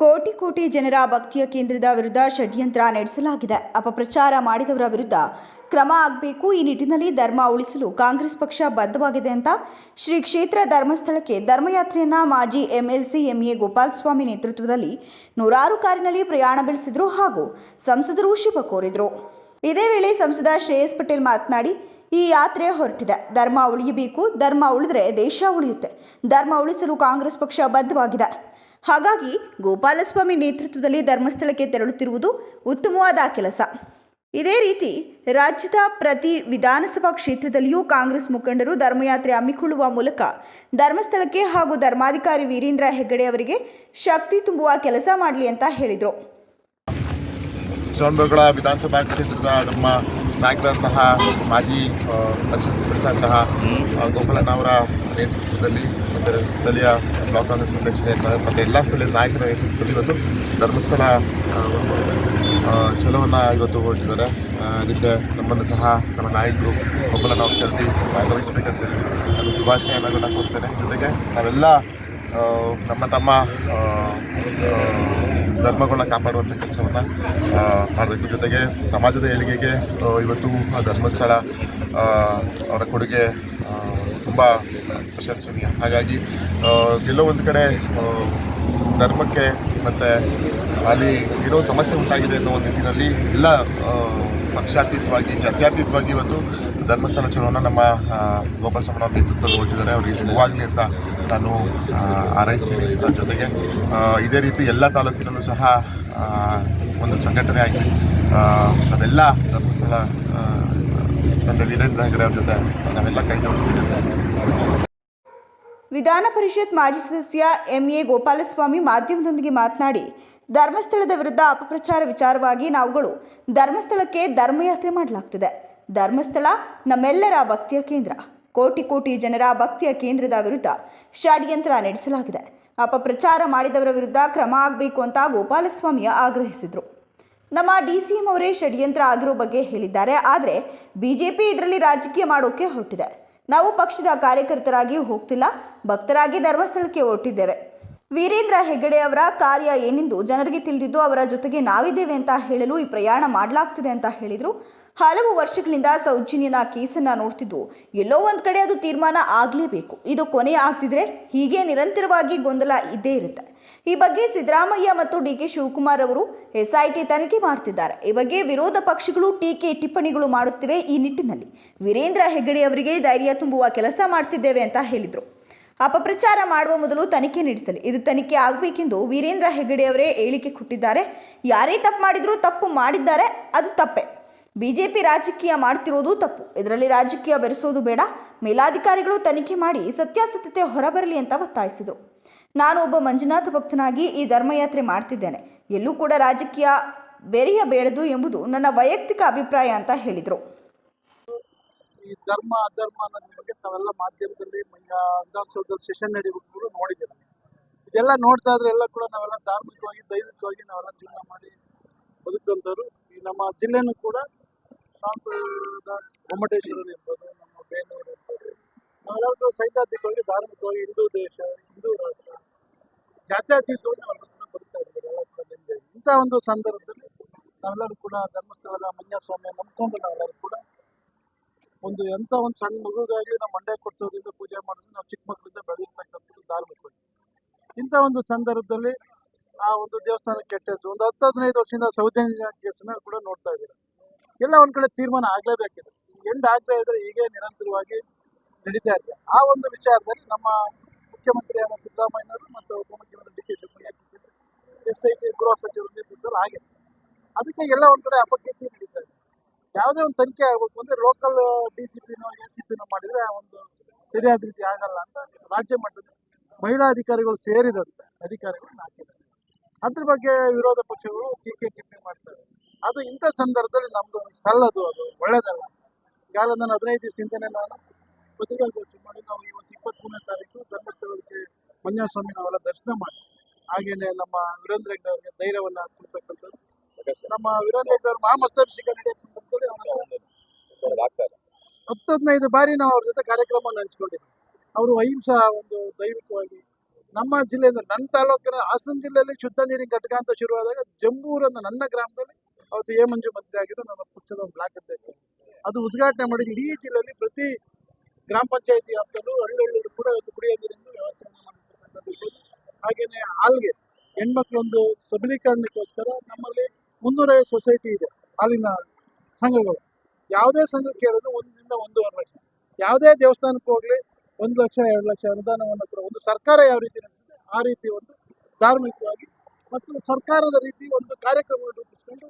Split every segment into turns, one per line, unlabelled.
ಕೋಟಿ ಕೋಟಿ ಜನರ ಭಕ್ತಿಯ ಕೇಂದ್ರದ ವಿರುದ್ಧ ಷಡ್ಯಂತ್ರ ನಡೆಸಲಾಗಿದೆ. ಅಪಪ್ರಚಾರ ಮಾಡಿದವರ ವಿರುದ್ಧ ಕ್ರಮ ಆಗಬೇಕು. ಈ ನಿಟ್ಟಿನಲ್ಲಿ ಧರ್ಮ ಉಳಿಸಲು ಕಾಂಗ್ರೆಸ್ ಪಕ್ಷ ಬದ್ಧವಾಗಿದೆ ಅಂತ ಶ್ರೀ ಕ್ಷೇತ್ರ ಧರ್ಮಸ್ಥಳಕ್ಕೆ ಧರ್ಮಯಾತ್ರೆಯನ್ನು ಮಾಜಿ ಎಂಎಲ್ಸಿ ಎಂಎ ಗೋಪಾಲಸ್ವಾಮಿ ನೇತೃತ್ವದಲ್ಲಿ ನೂರಾರು ಕಾರಿನಲ್ಲಿ ಪ್ರಯಾಣ ಬೆಳೆಸಿದರು ಹಾಗೂ ಸಂಸದರು ಶುಭ ಕೋರಿದ್ರು. ಇದೇ ವೇಳೆ ಸಂಸದ ಶ್ರೇಯಸ್ ಪಟೇಲ್ ಮಾತನಾಡಿ, ಈ ಯಾತ್ರೆ ಹೊರಟಿದೆ. ಧರ್ಮ ಉಳಿಯಬೇಕು. ಧರ್ಮ ಉಳಿದ್ರೆ ದೇಶ ಉಳಿಯುತ್ತೆ. ಧರ್ಮ ಉಳಿಸಲು ಕಾಂಗ್ರೆಸ್ ಪಕ್ಷ ಬದ್ಧವಾಗಿದೆ. ಹಾಗಾಗಿ ಗೋಪಾಲಸ್ವಾಮಿ ನೇತೃತ್ವದಲ್ಲಿ ಧರ್ಮಸ್ಥಳಕ್ಕೆ ತೆರಳುತ್ತಿರುವುದು ಉತ್ತಮವಾದ ಕೆಲಸ. ಇದೇ ರೀತಿ ರಾಜ್ಯದ ಪ್ರತಿ ವಿಧಾನಸಭಾ ಕ್ಷೇತ್ರದಲ್ಲಿಯೂ ಕಾಂಗ್ರೆಸ್ ಮುಖಂಡರು ಧರ್ಮಯಾತ್ರೆ ಹಮ್ಮಿಕೊಳ್ಳುವ ಮೂಲಕ ಧರ್ಮಸ್ಥಳಕ್ಕೆ ಹಾಗೂ ಧರ್ಮಾಧಿಕಾರಿ ವೀರೇಂದ್ರ ಹೆಗ್ಗಡೆ ಅವರಿಗೆ ಶಕ್ತಿ ತುಂಬುವ ಕೆಲಸ ಮಾಡಲಿ ಅಂತ ಹೇಳಿದರು.
ವಿಧಾನಸಭಾ ಕ್ಷೇತ್ರದ ನಮ್ಮ ನಾಯಕರಂತಹ ಮಾಜಿ ಆ, ಪರಿಷತ್ ಗೋಪಾಲನವರ ನೇತೃತ್ವದಲ್ಲಿ ಮತ್ತು ಸ್ಥಳೀಯ ಬ್ಲಾಕ್ ಕಾಂಗ್ರೆಸ್ ಅಧ್ಯಕ್ಷ ಮತ್ತು ಎಲ್ಲ ಸ್ಥಳೀಯ ನಾಯಕರ ನೇತೃತ್ವದಲ್ಲಿ ಇವತ್ತು ಧರ್ಮಸ್ಥಳ ಚಲೋವನ್ನು ಇವತ್ತು ಹೊರಟಿದ್ದಾರೆ. ಅದಕ್ಕೆ ನಮ್ಮನ್ನು ಸಹ ನಮ್ಮ ನಾಯಕರು ಗೋಪಾಲಣ್ಣ ಅವ್ರ ಕರೆದಿ ಭಾಗವಹಿಸಬೇಕಂತ ಹೇಳಿ ನಾನು ಶುಭಾಶಯಗಳನ್ನು ಕೊಡ್ತೇನೆ. ಜೊತೆಗೆ ನಾವೆಲ್ಲ ನಮ್ಮ ತಮ್ಮ ಧರ್ಮಗಳನ್ನ ಕಾಪಾಡುವಂಥ ಕೆಲಸವನ್ನು ಮಾಡಬೇಕು ಜೊತೆಗೆ ಸಮಾಜದ ಏಳಿಗೆಗೆ ಇವತ್ತು ಆ ಧರ್ಮಸ್ಥಳ ಅವರ ಕೊಡುಗೆ ತುಂಬ ಪ್ರಶಂಸನೀಯ. ಹಾಗಾಗಿ ಎಲ್ಲೋ ಒಂದು ಕಡೆ ಧರ್ಮಕ್ಕೆ ಮತ್ತು ಅಲ್ಲಿ ಏನೋ ಸಮಸ್ಯೆ ಉಂಟಾಗಿದೆ ಅನ್ನೋ ಒಂದು ನಿಟ್ಟಿನಲ್ಲಿ ಎಲ್ಲ ಪಕ್ಷಾತೀತವಾಗಿ, ಜಾತ್ಯಾತೀತವಾಗಿ ಇವತ್ತು ಧರ್ಮಸ್ಥಳ ಚಲೋನ ನಮ್ಮ ಗೋಪಾಲ ಸ್ವಾಮಿ ನೇತೃತ್ವದಲ್ಲಿ ಹೊರಟಿದ್ದಾರೆ. ಅವರಿಗೆ ಶುಭವಾಗಲಿ ಅಂತ ನಾನು ಹಾರೈಸ್ತೀನಿ. ಅದ್ರ ಜೊತೆಗೆ ಇದೇ ರೀತಿ ಎಲ್ಲ ತಾಲೂಕಿನಲ್ಲೂ ಸಹ ಒಂದು ಸಂಘಟನೆ ಆಗಿ ಅದೆಲ್ಲ ಧರ್ಮಸ್ಥಳ ತಂದೆ ವೀರೇಂದ್ರ ಹೆಗಡೆ ಅವ್ರ ಜೊತೆ ನಾವೆಲ್ಲ ಕೈ ಜೋಡಿಸ್ತೀವಿ
ವಿಧಾನ ಪರಿಷತ್ ಮಾಜಿ ಸದಸ್ಯ ಎಂಎ ಗೋಪಾಲಸ್ವಾಮಿ ಮಾಧ್ಯಮದೊಂದಿಗೆ ಮಾತನಾಡಿ, ಧರ್ಮಸ್ಥಳದ ವಿರುದ್ಧ ಅಪಪ್ರಚಾರ ವಿಚಾರವಾಗಿ ನಾವುಗಳು ಧರ್ಮಸ್ಥಳಕ್ಕೆ ಧರ್ಮಯಾತ್ರೆ ಮಾಡಲಾಗ್ತಿದೆ. ಧರ್ಮಸ್ಥಳ ನಮ್ಮೆಲ್ಲರ ಭಕ್ತಿಯ ಕೇಂದ್ರ. ಕೋಟಿ ಕೋಟಿ ಜನರ ಭಕ್ತಿಯ ಕೇಂದ್ರದ ವಿರುದ್ಧ ಷಡ್ಯಂತ್ರ ನಡೆಸಲಾಗಿದೆ. ಅಪಪ್ರಚಾರ ಮಾಡಿದವರ ವಿರುದ್ಧ ಕ್ರಮ ಆಗಬೇಕು ಅಂತ ಗೋಪಾಲಸ್ವಾಮಿ ಆಗ್ರಹಿಸಿದರು. ನಮ್ಮ ಡಿ ಸಿ ಎಂ ಅವರೇ ಷಡ್ಯಂತ್ರ ಆಗಿರೋ ಬಗ್ಗೆ ಹೇಳಿದ್ದಾರೆ. ಆದರೆ ಬಿ ಜೆ ಪಿ ಇದರಲ್ಲಿ ರಾಜಕೀಯ ಮಾಡೋಕೆ ಹೊರಟಿದೆ. ನಾವು ಪಕ್ಷದ ಕಾರ್ಯಕರ್ತರಾಗಿ ಹೋಗ್ತಿಲ್ಲ, ಭಕ್ತರಾಗಿ ಧರ್ಮಸ್ಥಳಕ್ಕೆ ಹೊರಟಿದ್ದೇವೆ. ವೀರೇಂದ್ರ ಹೆಗ್ಗಡೆ ಅವರ ಕಾರ್ಯ ಏನೆಂದು ಜನರಿಗೆ ತಿಳಿದಿದ್ದು ಅವರ ಜೊತೆಗೆ ನಾವಿದ್ದೇವೆ ಅಂತ ಹೇಳಲು ಈ ಪ್ರಯಾಣ ಮಾಡಲಾಗ್ತಿದೆ ಅಂತ ಹೇಳಿದರು. ಹಲವು ವರ್ಷಗಳಿಂದ ಸೌಜನ್ಯನ ಕೇಸನ್ನು ನೋಡ್ತಿದ್ದು ಎಲ್ಲೋ ಒಂದು ಕಡೆ ಅದು ತೀರ್ಮಾನ ಆಗಲೇಬೇಕು. ಇದು ಕೊನೆ ಆಗ್ತಿದ್ರೆ ಹೀಗೆ ನಿರಂತರವಾಗಿ ಗೊಂದಲ ಇದ್ದೇ ಇರುತ್ತೆ. ಈ ಬಗ್ಗೆ ಸಿದ್ದರಾಮಯ್ಯ ಮತ್ತು ಡಿ ಕೆ ಶಿವಕುಮಾರ್ ಅವರು ಎಸ್ಐಟಿ ತನಿಖೆ ಮಾಡ್ತಿದ್ದಾರೆ. ಈ ಬಗ್ಗೆ ವಿರೋಧ ಪಕ್ಷಗಳು ಟೀಕೆ, ಟಿಪ್ಪಣಿಗಳು ಮಾಡುತ್ತಿವೆ ಈ ನಿಟ್ಟಿನಲ್ಲಿ. ವೀರೇಂದ್ರ ಹೆಗಡೆ ಅವರಿಗೆ ಧೈರ್ಯ ತುಂಬುವ ಕೆಲಸ ಮಾಡ್ತಿದ್ದೇವೆ ಅಂತ ಹೇಳಿದರು. ಅಪಪ್ರಚಾರ ಮಾಡುವ ಮೊದಲು ತನಿಖೆ ನಡೆಸಲಿ. ಇದು ತನಿಖೆ ಆಗಬೇಕೆಂದು ವೀರೇಂದ್ರ ಹೆಗಡೆ ಅವರೇ ಹೇಳಿಕೆ ಕೊಟ್ಟಿದ್ದಾರೆ. ಯಾರೇ ತಪ್ಪು ಮಾಡಿದರೂ ತಪ್ಪು ಮಾಡಿದ್ದಾರೆ, ಅದು ತಪ್ಪೆ. ಬಿಜೆಪಿ ರಾಜಕೀಯ ಮಾಡ್ತಿರೋದು ತಪ್ಪು. ಇದರಲ್ಲಿ ರಾಜಕೀಯ ಬೆರೆಸೋದು ಬೇಡ. ಮೇಲಾಧಿಕಾರಿಗಳು ತನಿಖೆ ಮಾಡಿ ಸತ್ಯಾಸತ್ಯತೆ ಹೊರಬರಲಿ ಅಂತ ಒತ್ತಾಯಿಸಿದರು. ನಾನು ಒಬ್ಬ ಮಂಜುನಾಥ ಭಕ್ತನಾಗಿ ಈ ಧರ್ಮಯಾತ್ರೆ ಮಾಡ್ತಿದ್ದೇನೆ. ಎಲ್ಲೂ ಕೂಡ ರಾಜಕೀಯ ಬೆರೆಯಬೇಡದು ಎಂಬುದು ನನ್ನ ವೈಯಕ್ತಿಕ ಅಭಿಪ್ರಾಯ ಅಂತ ಹೇಳಿದರು.
ಈ ಧರ್ಮ, ಅಧರ್ಮ ಅನ್ನೋದ್ರ ಬಗ್ಗೆ ತಾವೆಲ್ಲ ಮಾಧ್ಯಮದಲ್ಲಿ ವಿಧಾನಸೌಧದಲ್ಲಿ ಸೆಷನ್ ನಡೆಯುವುದು ನೋಡಿದ್ದೀರ ಇದೆಲ್ಲ ನೋಡ್ತಾ ಇದ್ರೆ ಎಲ್ಲ ಕೂಡ ನಾವೆಲ್ಲ ಧಾರ್ಮಿಕವಾಗಿ, ದೈವಿಕವಾಗಿ ನಾವೆಲ್ಲ ಜೀವನ ಮಾಡಿ ಬದುಕಂತವರು ಈ ನಮ್ಮ ಜಿಲ್ಲೆನೂ ಕೂಡ ಗೊಮ್ಮಟೇಶ್ವರರು ಇರ್ಬೋದು ನಮ್ಮ ಬೇನೂರು ಇರ್ಬೋದು ನಾವೆಲ್ಲರೂ ಸೈದ್ಧಾಂತಿಕವಾಗಿ ಧಾರ್ಮಿಕವಾಗಿ ಹಿಂದೂ ದೇಶ, ಹಿಂದೂ ರಾಷ್ಟ್ರ. ಜಾತ್ಯತೀತವಾಗಿ ನಾವೆಲ್ಲ ಕೂಡ ಬದುಕ್ತಾ ಇದ್ದೀವಿ ಇಂಥ ಒಂದು ಸಂದರ್ಭದಲ್ಲಿ ನಾವೆಲ್ಲರೂ ಕೂಡ ಧರ್ಮಸ್ಥಳದ ಮಂಜ ಸ್ವಾಮಿಯ ನಂಬ್ಕೊಂಡು ನಾವೆಲ್ಲರೂ ಕೂಡ ಒಂದು ಎಂಥ ಒಂದು ಸಣ್ಣ ಮಗುಗಾಗಿ ನಾವು ಮಂಡ್ಯ ಕೊಡ್ಸೋದ್ರಿಂದ ಪೂಜೆ ಮಾಡೋದ್ರಿಂದ ನಾವು ಚಿಕ್ಕ ಮಕ್ಕಳಿಂದ ಬೆಳೆದಿರ್ತಕ್ಕಂಥದ್ದು ಧಾರ್ಮಿಕವಾಗಿ ಇಂಥ ಒಂದು ಸಂದರ್ಭದಲ್ಲಿ ಆ ಒಂದು ದೇವಸ್ಥಾನ ಕೆಟ್ಟ ಒಂದು ಹತ್ತು ಹದಿನೈದು ವರ್ಷದಿಂದ ಸೌಜನ್ಯ ಕೇಸನ್ನ ಕೂಡ ನೋಡ್ತಾ ಇದ್ದೀರಾ. ಎಲ್ಲ ಒಂದ್ ಕಡೆ ತೀರ್ಮಾನ ಆಗ್ಲೇಬೇಕಿದೆ. ಎಂಡ್ ಆಗದೆ ಇದ್ರೆ ಹೀಗೆ ನಿರಂತರವಾಗಿ ನಡೀತಾ ಇದೆ ಆ ಒಂದು ವಿಚಾರದಲ್ಲಿ ನಮ್ಮ ಮುಖ್ಯಮಂತ್ರಿಯಾದ ಸಿದ್ದರಾಮಯ್ಯನವರು ಮತ್ತು ಉಪಮುಖ್ಯಮಂತ್ರಿ D K Shivakumar S I T ಗೃಹ ಸಚಿವರ ನೇತೃತ್ವದಲ್ಲಿ ಆಗಿದೆ ಅದಕ್ಕೆ ಎಲ್ಲ ಒಂದ್ ಕಡೆ ಅಪಕೀರ್ತಿ ನಡೀತಾ ಇದೆ. ಯಾವುದೇ ಒಂದು ತನಿಖೆ ಆಗಬೇಕು ಅಂದ್ರೆ ಲೋಕಲ್ ಡಿ ಸಿ ಪಿನೋ ಎ ಸಿ ಪಿನೋ ಮಾಡಿದ್ರೆ ಒಂದು ಸರಿಯಾದ ರೀತಿ ಆಗಲ್ಲ ಅಂತ ರಾಜ್ಯ ಮಟ್ಟದ ಮಹಿಳಾ ಅಧಿಕಾರಿಗಳು ಸೇರಿದಂತೆ ಅಧಿಕಾರಿಗಳು ಹಾಕಿದ್ದಾರೆ ಅದ್ರ ಬಗ್ಗೆ ವಿರೋಧ ಪಕ್ಷಗಳು ಟೀಕೆ ಟಿಪ್ಪಣಿ ಮಾಡ್ತಾರೆ. ಅದು ಇಂಥ ಸಂದರ್ಭದಲ್ಲಿ ನಮ್ದು ಸಲ್ಲದು ಅದು ಒಳ್ಳೇದಲ್ಲ. ಯಾರು ನಾನು ಹದಿನೈದು ದಿವಸದಿಂದನೇ ನಾನು ಪತ್ರಿಕಾಗೋಷ್ಠಿ ಮಾಡಿ ನಾವು ಇವತ್ತು ಇಪ್ಪತ್ತ್ಮೂರನೇ ತಾರೀಕು ಧರ್ಮಸ್ಥಳಕ್ಕೆ ಮಂಜಸ್ವಾಮಿ ನಾವೆಲ್ಲ ದರ್ಶನ ಮಾಡಿ ಹಾಗೇನೆ ನಮ್ಮ ವೀರೇಂದ್ರ ಹೆಗ್ಡೆ ಅವರಿಗೆ ಧೈರ್ಯವನ್ನು ಕೊಡ್ತಕ್ಕಂಥದ್ದು. ನಮ್ಮ ವೀರೇಂದ್ರ ಹೆಗ್ಡೆ ಅವರು ಮಹಾಮಸ್ತಾಭಿಷೇಕ ನಡೆಯೋ ಸಂದರ್ಭದಲ್ಲಿ ಹತ್ತು ಹದಿನೈದು ಬಾರಿ ನಾವು ಅವ್ರ ಜೊತೆ ಕಾರ್ಯಕ್ರಮ ಹಂಚ್ಕೊಂಡಿದ್ದೀವಿ ಅವರು ಅಹಿಂಸಾ ಒಂದು ದೈವಿಕವಾಗಿ ನಮ್ಮ ಜಿಲ್ಲೆಯಿಂದ ನನ್ನ ತಾಲೂಕಿನ ಹಾಸನ ಜಿಲ್ಲೆಯಲ್ಲಿ ಶುದ್ಧ ನೀರಿನ ಘಟಕ ಅಂತ ಶುರುವಾದಾಗ ಜಂಬೂರನ್ನು ನನ್ನ ಗ್ರಾಮದಲ್ಲಿ ಅವತ್ತು ಎ ಮಂಜು ಮಂತ್ರಿ ಆಗಿದ್ದು ನಮ್ಮ ಪಕ್ಷದ ಒಂದು ಬ್ಲಾಕ್ ಅಧ್ಯಕ್ಷ ಅದು ಉದ್ಘಾಟನೆ ಮಾಡಿ ಇಡೀ ಜಿಲ್ಲೆಯಲ್ಲಿ ಪ್ರತಿ ಗ್ರಾಮ ಪಂಚಾಯತಿ ಹಳ್ಳಿ ಕೂಡ ಇವತ್ತು ಕುಡಿಯೋ ನೀರಿನ ವ್ಯವಸ್ಥೆಯನ್ನು ಮಾಡಿರ್ತಕ್ಕಂಥದ್ದು ಹಾಗೇನೆ ಹಾಲ್ಗೆ ಹೆಣ್ಮಕ್ಳೊಂದು ಸಬಲೀಕರಣಕ್ಕೋಸ್ಕರ ನಮ್ಮಲ್ಲಿ ಮುನ್ನೂರೈವತ್ತು ಸೊಸೈಟಿ ಇದೆ, ಹಾಲಿನ ಸಂಘಗಳು. ಯಾವುದೇ ಸಂಘಕ್ಕೆ ಕೇಳಿದ್ರು ಒಂದರಿಂದ ಒಂದೂವರೆ ಲಕ್ಷ. ಯಾವುದೇ ದೇವಸ್ಥಾನಕ್ಕೆ ಹೋಗಲಿ ಒಂದು ಲಕ್ಷ, ಎರಡು ಲಕ್ಷ ಅನುದಾನವನ್ನು ಕೂಡ ಒಂದು ಸರ್ಕಾರ ಯಾವ ರೀತಿ ನಡೆಸಿದೆ, ಆ ರೀತಿ ಒಂದು ಧಾರ್ಮಿಕವಾಗಿ ಮತ್ತು ಸರ್ಕಾರದ ರೀತಿ ಒಂದು ಕಾರ್ಯಕ್ರಮ ರೂಪಿಸ್ಕೊಂಡು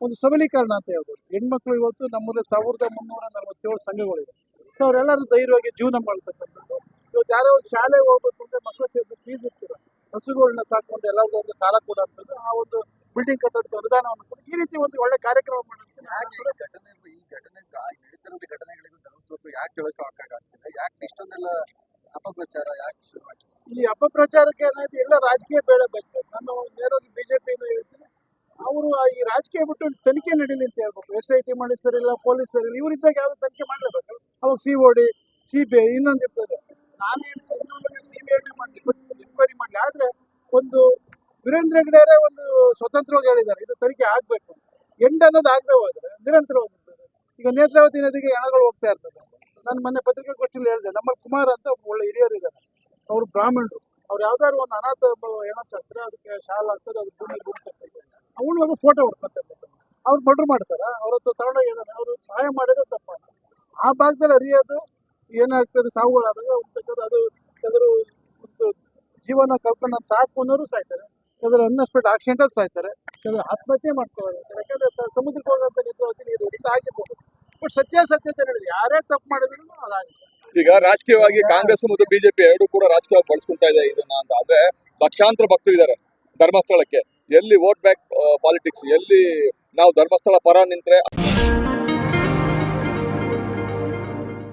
ಒಂದು ಸಬಲೀಕರಣ ಅಂತ ಹೇಳ್ಬೋದು. ಹೆಣ್ಮಕ್ಳು ಇವತ್ತು ನಮ್ಮಲ್ಲಿ ಸಾವಿರದ ಮುನ್ನೂರ ನಲವತ್ತೇಳು ಸಂಘಗಳಿವೆ. ಸೊ ಅವರೆಲ್ಲರೂ ಧೈರ್ಯವಾಗಿ ಜೀವನ ಮಾಡ್ತಕ್ಕಂಥದ್ದು. ಇವತ್ತು ಯಾರೋ ಶಾಲೆಗೆ ಹೋಗ್ಬೇಕು ಅಂದ್ರೆ ಮಕ್ಕಳ ಸೇರಿಸಿ ಫೀಸ್ ಇರ್ತೀರ ಹಸುಗಳನ್ನ ಸಾಕೊಂಡು ಎಲ್ಲರಿಗೂ ಒಂದು ಸಾಲ ಕೊಡುವಂಥದ್ದು ಆ ಒಂದು ಬಿಲ್ಡಿಂಗ್ ಕಟ್ಟೋದಕ್ಕೆ ಅನುದಾನವನ್ನು ಕೊಡಿ ಈ ರೀತಿ ಒಂದು ಒಳ್ಳೆ ಕಾರ್ಯಕ್ರಮ ಮಾಡಿರ್ತೀನಿ ಯಾಕೆ ಕೂಡ
ಘಟನೆ ಈ ಘಟನೆ ನಡೀತಿರೋದು ಘಟನೆಗಳಿಗೂ ಯಾಕೆ ಹೇಳೋಕ್ಕಾಗ್ತಿದೆ ಯಾಕೆ ಇಷ್ಟೊಂದೆಲ್ಲ ಅಪಪ್ರಚಾರ ಯಾಕೆ ಶುರು
ಈ ಅಪಪ್ರಚಾರಕ್ಕೆ ಏನಾಯ್ತು ಎಲ್ಲ ರಾಜಕೀಯ ಬೇಡ ಬಯಸ್ತಾರೆ ನಾನು ನೇರ ಈ ರಾಜಕೀಯ ಬಿಟ್ಟು ತನಿಖೆ ನಡೀಲಿ ಅಂತ ಹೇಳ್ಬೇಕು. ಎಸ್ ಐ ಟಿ ಮಾಡಿಸ್ತಾರಿಲ್ಲ ಪೊಲೀಸ್ ಸರಿಲ್ಲ ಇವರಿದ್ದಾಗ ಯಾವ್ದು ತನಿಖೆ ಮಾಡಲೇಬೇಕು ಅವಾಗ C O D, C B I ಇನ್ನೊಂದು ಇರ್ತದೆ. ನಾನೇನು ಸಿ ಬಿ ಐನೇ ಮಾಡಲಿ ಇನ್ಕ್ವೈರಿ ಮಾಡಲಿ ಆದರೆ ಒಂದು ವೀರೇಂದ್ರ ಹೆಗ್ಡೆಯವರೇ ಒಂದು ಸ್ವತಂತ್ರವಾಗಿ ಹೇಳಿದ್ದಾರೆ. ಇದು ತನಿಖೆ ಆಗಬೇಕು. ಎಂಡ್ ಅನ್ನೋದು ಆಗದೆ ಹೋದ್ರೆ ನಿರಂತರವಾಗಿರ್ತದೆ ಈಗ ನೇತ್ರಾವತಿ ನದಿಗೆ ಹಣಗಳು ಹೋಗ್ತಾ ಇರ್ತದೆ. ನಾನು ಮೊನ್ನೆ ಪತ್ರಿಕಾಗೋಷ್ಠಿಯಲ್ಲಿ ಹೇಳಿದೆ, ನಮ್ಮ ಕುಮಾರ್ ಅಂತ ಒಳ್ಳೆ ಹಿರಿಯರಿದ್ದಾರೆ ಅವರು ಬ್ರಾಹ್ಮಣರು. ಅವ್ರು ಯಾವ್ದಾದ್ರು ಒಂದು ಅನಾಥ ಏನೋ ಸತ್ತರೆ ಅದಕ್ಕೆ ಶಾಲ ಆಗ್ತದೆ ಅದು ಭೂಮಿ ಗುರುತಿರ್ತಾರೆ ಅವಳು ಒಂದು ಫೋಟೋ ಹೊಡ್ಕೊತಾರೆ ಅವ್ರು ಮರ್ಡ್ರ್ ಮಾಡ್ತಾರ? ಅವ್ರ ಹತ್ರ ತಗೊಂಡೋಗಿ ಏನಾರ ಅವರು ಸಹಾಯ ಮಾಡೋದೇ ತಪ್ಪ ಆ ಭಾಗದಲ್ಲಿ ಅರಿಯೋದು ಏನಾಗ್ತದೆ? ಸಾವುಗಳಾದಾಗ ಅದು ಕೆಲವರು ಒಂದು ಜೀವನ ಕಳ್ಕೊಂಡು ಸಾಕು ಅನ್ನೋರು ಸಾಯ್ತಾರೆ. ಕೆಲವರು ಅನ್ಎಕ್ಸ್ಪೆಕ್ಟ್ ಆಕ್ಸಿಡೆಂಟಲ್ಲಿ ಸಾಯ್ತಾರೆ. ಕೆಲವರು ಆತ್ಮಹತ್ಯೆ ಮಾಡ್ತಾರೆ ಯಾಕಂದ್ರೆ ಸಮುದ್ರಕ್ಕೆ ಹೋಗೋಂಥ ನಿದ್ರಾವತಿ ನೀರು ಇದು ಆಗಿರ್ಬೋದು. ಬಟ್ ಸತ್ಯಾಸತ್ಯತೆ ನಡೆದಿದೆ ಯಾರೇ ತಪ್ಪು ಮಾಡಿದ್ರು ಅದಾಗುತ್ತೆ.
ಈಗ ರಾಜಕೀಯವಾಗಿ ಕಾಂಗ್ರೆಸ್ ಮತ್ತು ಬಿಜೆಪಿ ಎರಡು ಕೂಡ ರಾಜಕೀಯವಾಗಿ ಬಳಸ್ಕೊಂತ ಇದೆ ಇದನ್ನ ಅಂತ. ಆದ್ರೆ ಲಕ್ಷಾಂತರ ಭಕ್ತರಿದ್ದಾರೆ. ಧರ್ಮಸ್ಥಳಕ್ಕೆ. ಎಲ್ಲಿ ವೋಟ್ ಬ್ಯಾಕ್ ಪಾಲಿಟಿಕ್ಸ್ ಎಲ್ಲಿ ನಾವು ಧರ್ಮಸ್ಥಳ ಪರ ನಿಂತ್ರೆ